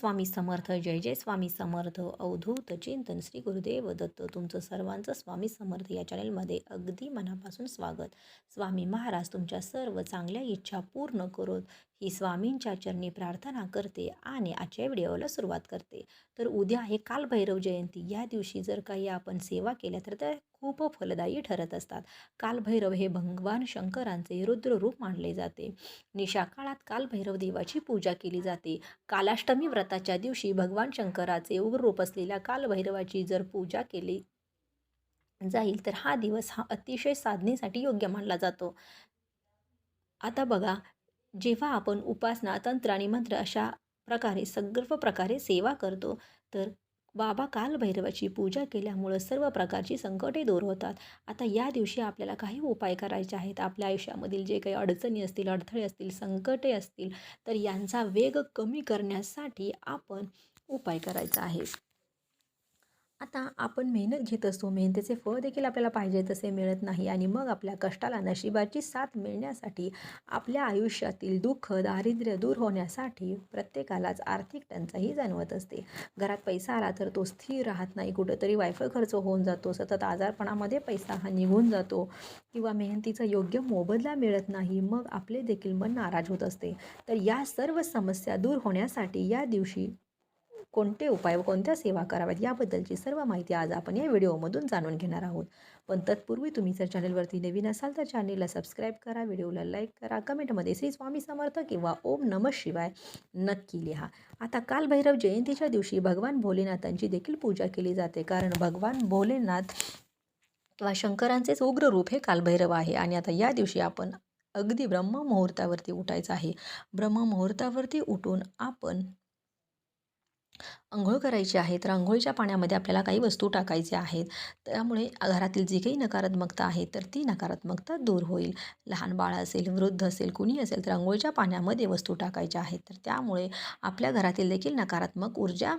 स्वामी समर्थ जय जय स्वामी समर्थ अवधूत चिंतन श्री गुरुदेव दत्त तुमचं सर्वांचं स्वामी समर्थ या चॅनलमध्ये अगदी मनापासून स्वागत. स्वामी महाराज तुमच्या सर्व चांगल्या इच्छा पूर्ण करोत. ही स्वामींच्या चरणी प्रार्थना करते आणि आजच्या व्हिडिओला सुरुवात करते. तर उद्या आहे कालभैरव जयंती. या दिवशी जर काही आपण सेवा केल्या तर त्या खूप फलदायी ठरत असतात. कालभैरव हे भगवान शंकरांचे रुद्र रूप मानले जाते. निशा काळात कालभैरव देवाची पूजा केली जाते. कालाष्टमी व्रताच्या दिवशी भगवान शंकराचे उग्र रूप असलेल्या कालभैरवाची जर पूजा केली जाईल तर हा दिवस हा अतिशय साधनेसाठी योग्य मानला जातो. आता बघा जेव्हा आपण उपासना तंत्र आणि मंत्र अशा प्रकारे सर्व प्रकारे सेवा करतो तर बाबा कालभैरवाची पूजा केल्यामुळं सर्व प्रकारची संकटे दूर होतात. आता या दिवशी आपल्याला काही उपाय करायचे आहेत. आपल्या आयुष्यामधील जे काही अडचणी असतील अडथळे असतील संकटे असतील तर यांचा वेग कमी करण्यासाठी आपण उपाय करायचा आहे. आता आपण मेहनत घेत असतो. मेहनतीचे फळ देखील आपल्याला पाहिजे तसे मिळत नाही आणि मग आपल्या कष्टाला नशिबाची साथ मिळण्यासाठी आपल्या आयुष्यातील दुःख दारिद्र्य दूर होण्यासाठी प्रत्येकालाच आर्थिक टंचाई जाणवत असते. घरात पैसा आला तर तो स्थिर राहत नाही. कुठंतरी वायफळ खर्च होऊन जातो. सतत आजारपणामध्ये पैसा हा निघून जातो किंवा मेहनतीचा योग्य मोबदला मिळत नाही मग आपले देखील मन नाराज होत असते. तर या सर्व समस्या दूर होण्यासाठी या दिवशी कोणते उपाय व कोणत्या सेवा कराव्यात याबद्दलची सर्व माहिती आज आपण या व्हिडिओमधून जाणून घेणार आहोत. पण तत्पूर्वी तुम्ही जर चॅनलवरती नवीन असाल तर चॅनलला सबस्क्राईब करा व्हिडिओला लाईक करा कमेंटमध्ये श्री स्वामी समर्थ किंवा ओम नम शिवाय नक्की लिहा. आता कालभैरव जयंतीच्या दिवशी भगवान भोलेनाथांची देखील पूजा केली जाते. कारण भगवान भोलेनाथ किंवा शंकरांचेच उग्र रूप हे कालभैरव आहे आणि आता या दिवशी आपण अगदी ब्रह्ममुहूर्तावरती उठायचं आहे. ब्रह्ममुहूर्तावरती उठून आपण अंघोळ करायची आहे तर आंघोळीच्या पाण्यामध्ये आपल्याला काही वस्तू टाकायच्या आहेत. त्यामुळे घरातील जी काही नकारात्मकता आहे तर ती नकारात्मकता दूर होईल. लहान बाळ असेल वृद्ध असेल कुणी असेल तर आंघोळीच्या पाण्यामध्ये वस्तू टाकायच्या आहेत. तर त्यामुळे आपल्या घरातील देखील नकारात्मक ऊर्जा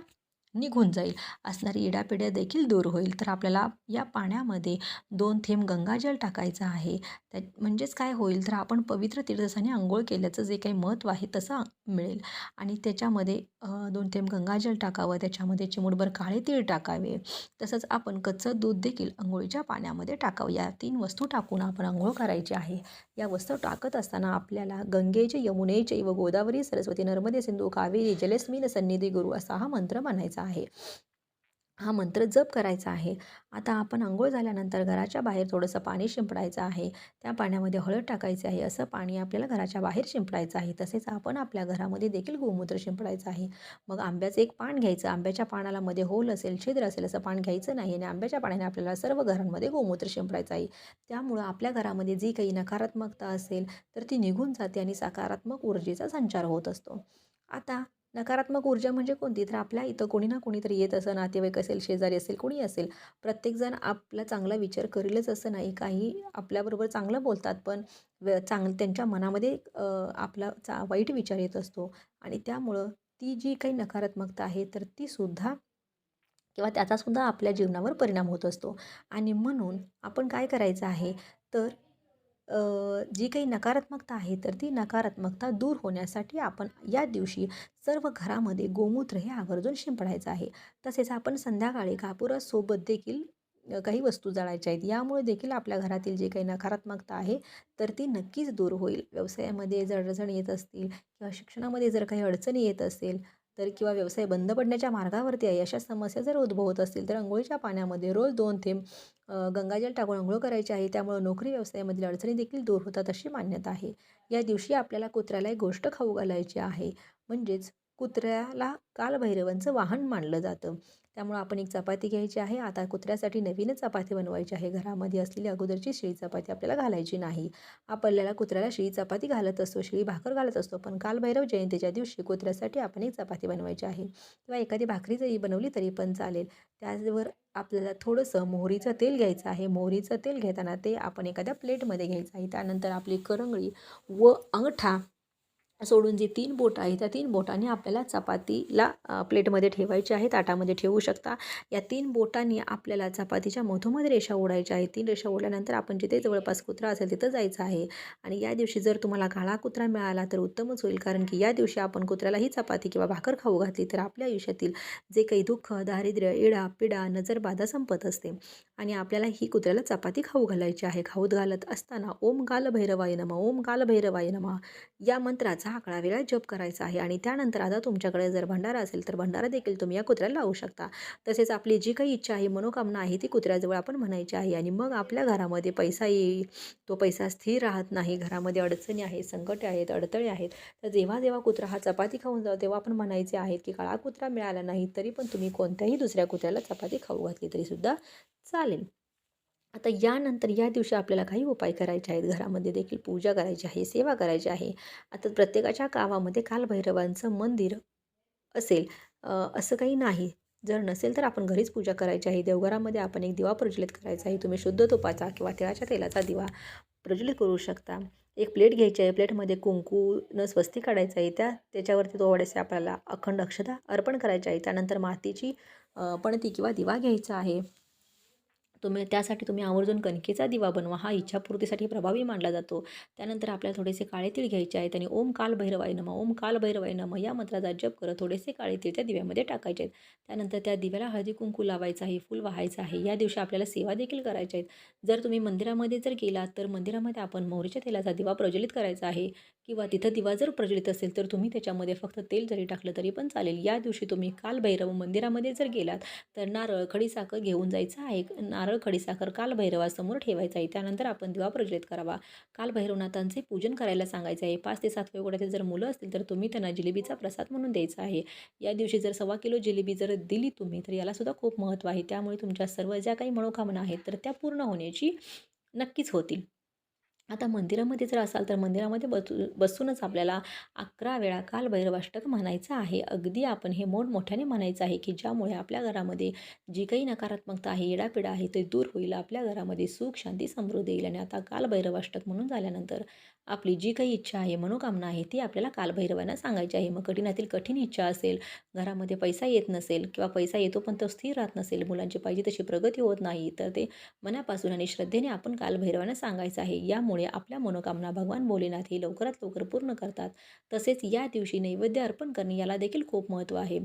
निघून जाईल. असणारी इडापिड्या देखील दूर होईल. तर आपल्याला या पाण्यामध्ये दोन थेंब गंगाजल टाकायचं आहे. त्या म्हणजेच काय होईल? तर आपण पवित्र तीर्थस्थानी आंघोळ केल्याचं जे काही महत्त्व आहे तसं मिळेल. आणि त्याच्यामध्ये दोन थेंब गंगाजल टाकावं त्याच्यामध्ये चिमूटभर काळे तीळ टाकावे. तसंच आपण कच्चं दूध देखील आंघोळीच्या पाण्यामध्ये टाकावं. या तीन वस्तू टाकून आपण आंघोळ करायची आहे. या वस्तू टाकत असताना आपल्याला गंगेचे यमुनेचे व गोदावरी सरस्वती नर्मदे सिंधू कावेरी जलस्मिन सन्निधी गुरु असा हा मंत्र म्हणायचा आहे. हा मंत्र जप करायचा आहे. आता आपण आंघोळ झाल्यानंतर घराच्या बाहेर थोडंसं पाणी शिंपडायचं आहे. त्या पाण्यामध्ये हळद टाकायचे आहे. असं पाणी आपल्याला घराच्या बाहेर शिंपडायचं आहे. तसेच आपण आपल्या घरामध्ये देखील गोमूत्र शिंपडायचं आहे. मग आंब्याचं एक पान घ्यायचं. आंब्याच्या पानाला मध्ये होल असेल छिद्र असेल असं पान घ्यायचं नाही आणि आंब्याच्या पाण्याने आपल्याला सर्व घरांमध्ये गोमूत्र शिंपडायचं आहे. त्यामुळं आपल्या घरामध्ये जी काही नकारात्मकता असेल तर ती निघून जाते आणि सकारात्मक ऊर्जेचा संचार होत असतो. आता नकारात्मक ऊर्जा म्हणजे कोणती? तर आपल्या इथं कोणी ना कोणीतरी येत असं नातेवाईक असेल शेजारी असेल कोणी असेल प्रत्येकजण आपला चांगला विचार करेलच असं नाही. काही आपल्याबरोबर चांगलं बोलतात पण व चांग त्यांच्या मनामध्ये आपला चा वाईट विचार येत असतो. आणि त्यामुळं ती जी काही नकारात्मकता आहे तर तीसुद्धा किंवा त्याचासुद्धा आपल्या जीवनावर परिणाम होत असतो. आणि म्हणून आपण काय करायचं आहे? तर जी काही नकारात्मकता आहे तर ती नकारात्मकता दूर होण्यासाठी आपण या दिवशी सर्व घरामध्ये गोमूत्र हे आवर्जून शिंपडायचं आहे. तसेच आपण संध्याकाळी कापुरासोबत देखील काही वस्तू जाळायच्या आहेत. यामुळे देखील आपल्या घरातील जे काही नकारात्मकता आहे तर ती नक्कीच दूर होईल. व्यवसायामध्ये जर अडचण येत असतील किंवा शिक्षणामध्ये जर काही अडचणी येत असेल तर किंवा व्यवसाय बंद पडण्याच्या मार्गावरती आहे अशा समस्या जर उद्भवत असतील तर अंघोळीच्या पाण्यामध्ये रोज दोन थेंब गंगाजल टाकून अंघोळ करायची आहे. त्यामुळे नोकरी व्यवसायामधील अडचणी देखील दूर होतात अशी मान्यता आहे. या दिवशी आपल्याला कुत्र्याला एक गोष्ट खाऊ घालायची आहे. म्हणजेच कुत्र्याला कालभैरवांचं वाहन मानलं जातं. त्यामुळं आपण एक चपाती घ्यायची आहे. आता कुत्र्यासाठी नवीनच चपाती बनवायची आहे. घरामध्ये असलेली अगोदरची शिळी चपाती आपल्याला घालायची नाही. आपल्याला कुत्र्याला शिळी चपाती घालत असतो शिळी भाकर घालत असतो. पण कालभैरव जयंतीच्या दिवशी कुत्र्यासाठी आपण एक चपाती बनवायची आहे. किंवा एखादी भाकरी जरी बनवली तरी पण चालेल. त्याचवर आपल्याला थोडंसं मोहरीचं तेल घ्यायचं आहे. मोहरीचं तेल घेताना ते आपण एखाद्या प्लेटमध्ये घ्यायचं आहे. त्यानंतर आपली करंगळी व अंगठा सोडून जी तीन बोटं आहे त्या तीन बोटांनी आपल्याला चपातीला प्लेटमध्ये ठेवायची आहे ताटामध्ये ठेवू शकता. या तीन बोटांनी आपल्याला चपातीच्या मधोमध रेषा ओढायच्या आहेत. तीन रेषा ओढल्यानंतर आपण जिथे जवळपास कुत्रा असेल तिथं जायचं आहे. आणि या दिवशी जर तुम्हाला काळा कुत्रा मिळाला तर उत्तमच होईल कारण की या दिवशी आपण कुत्र्याला ही चपाती किंवा भाकर खाऊ घातली तर आपल्या आयुष्यातील जे काही दुःख दारिद्र्य इडा पिडा नजरबाधा संपत असते. आणि आपल्याला ही कुत्र्याला चपाती खाऊ घालायची आहे. खाऊत घालत असताना ओम गाल भैरवाय नमः ओम गाल भैरवाय नमः या मंत्राचा अकरा वेळा जप करायचा आहे. आणि त्यानंतर आता तुमच्याकडे जर भंडारा असेल तर भंडारा देखील तुम्ही या कुत्र्याला लावू शकता. तसेच आपली जी काही इच्छा आहे मनोकामना आहे ती कुत्र्याजवळ आपण म्हणायची आहे. आणि मग आपल्या घरामध्ये पैसा येईल. तो पैसा स्थिर राहत नाही. घरामध्ये अडचणी आहेत संकटे आहेत अडथळे आहेत. तर जेव्हा जेव्हा कुत्रा हा चपाती खाऊन जाऊ तेव्हा आपण म्हणायचे आहेत की काळा कुत्रा मिळाला नाही तरी पण तुम्ही कोणत्याही दुसऱ्या कुत्र्याला चपाती खाऊ घातली तरीसुद्धा चालेल. आता यानंतर या दिवशी आपल्याला काही उपाय करायचे आहेत. घरामध्ये देखील पूजा करायची आहे सेवा करायची आहे. आता प्रत्येकाच्या गावामध्ये कालभैरवांचं मंदिर असेल असं काही नाही. जर नसेल तर आपण घरीच पूजा करायची आहे. देवघरामध्ये आपण एक दिवा प्रज्वलित करायचा आहे. तुम्ही शुद्ध तुपाचा किंवा तिळाच्या तेलाचा दिवा प्रज्वलित करू शकता. एक प्लेट घ्यायची आहे. प्लेटमध्ये कुंकू न स्वस्ती काढायचं आहे. त्या त्याच्यावरती थोडेसे आपल्याला अखंड अक्षता अर्पण करायचे आहे. त्यानंतर मातीची पणती किंवा दिवा घ्यायचा आहे. तुम्ही त्यासाठी तुम्ही आवर्जून कणकेचा दिवा बनवा. हा इच्छापूर्तीसाठी प्रभावी मानला जातो. त्यानंतर आपल्याला थोडेसे काळे तीळ घ्यायचे आहेत आणि ओम काल भैरवाय नम ओम काल भैरवाय नम या मंत्राचा जप करत थोडेसे काळे तीळ त्या दिव्यामध्ये टाकायचे आहेत. त्यानंतर त्या दिव्याला हळदी कुंकू लावायचं आहे फुल वाहायचं आहे. या दिवशी आपल्याला सेवा देखील करायच्या आहेत. जर तुम्ही मंदिरामध्ये जर गेलात तर मंदिरामध्ये आपण मोहरीच्या तेलाचा दिवा प्रज्वलित करायचा आहे किंवा तिथं दिवा जर प्रज्वलित असेल तर तुम्ही त्याच्यामध्ये फक्त तेल जरी टाकलं तरी पण चालेल. या दिवशी तुम्ही काल भैरव मंदिरामध्ये जर गेलात तर नारळ खडीसाखर घेऊन जायचं आहे. नारळ खडीसाखर कालभैरवासमोर ठेवायचा ठेवायचं आहे. त्यानंतर आपण दिवा प्रज्वलित करावा. कालभैरवनाथांचे पूजन करायला सांगायचं आहे. पाच ते सात वेगवेगळ्यातील जर मुलं असतील तर तुम्ही त्यांना जिलेबीचा प्रसाद म्हणून द्यायचा आहे. या दिवशी जर सव्वा किलो जिलेबी जर दिली तुम्ही तर यालासुद्धा खूप महत्त्व आहे. त्यामुळे तुमच्या सर्व ज्या काही मनोकामना आहेत तर त्या पूर्ण होण्याची नक्कीच होतील. आता मंदिरामध्ये जर असाल तर मंदिरामध्ये बसू बसूनच आपल्याला अकरा वेळा काल भैरवाष्टक म्हणायचं आहे. अगदी आपण हे मोठमोठ्याने म्हणायचं आहे की ज्यामुळे आपल्या घरामध्ये जी काही नकारात्मकता आहे येडापिडा आहे ते दूर होईल आपल्या घरामध्ये सुख शांती समृद्धी येईल आणि आता काल भैरवाष्टक म्हणून झाल्यानंतर आपली जी काही इच्छा आहे मनोकामना आहे ती आपल्याला कालभैरवांना सांगायची आहे. मग कठीणातील कठीण इच्छा असेल घरामध्ये पैसा येत नसेल किंवा पैसा येतो पण तो स्थिर राहत नसेल मुलांची पाहिजे तशी प्रगती होत नाही तर ते मनापासून आणि श्रद्धेने आपण कालभैरवांना सांगायचं आहे. यामुळे आपल्या मनोकामना भगवान भोलेनाथ हे लवकरात लवकर पूर्ण करतात. तसेच या दिवशी नैवेद्य अर्पण करणे याला देखील खूप महत्त्व आहे.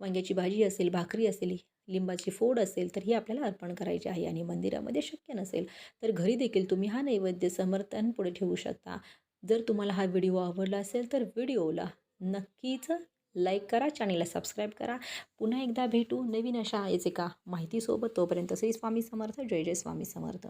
वांग्याची भाजी असेल भाकरी असेल लिंबाची फोड असेल तर ही आपल्याला अर्पण करायची आहे आणि मंदिरामध्ये शक्य नसेल तर घरी देखील तुम्ही हा नैवेद्य समर्थन पुढे ठेवू शकता. जर तुम्हाला हा व्हिडिओ आवडला असेल तर व्हिडिओला नक्कीच लाईक करा चॅनेलला सबस्क्राईब करा. पुन्हा एकदा भेटू नवीन अशा याचे का माहितीसोबत. तोपर्यंत श्री स्वामी समर्थ. जय जय स्वामी समर्थ.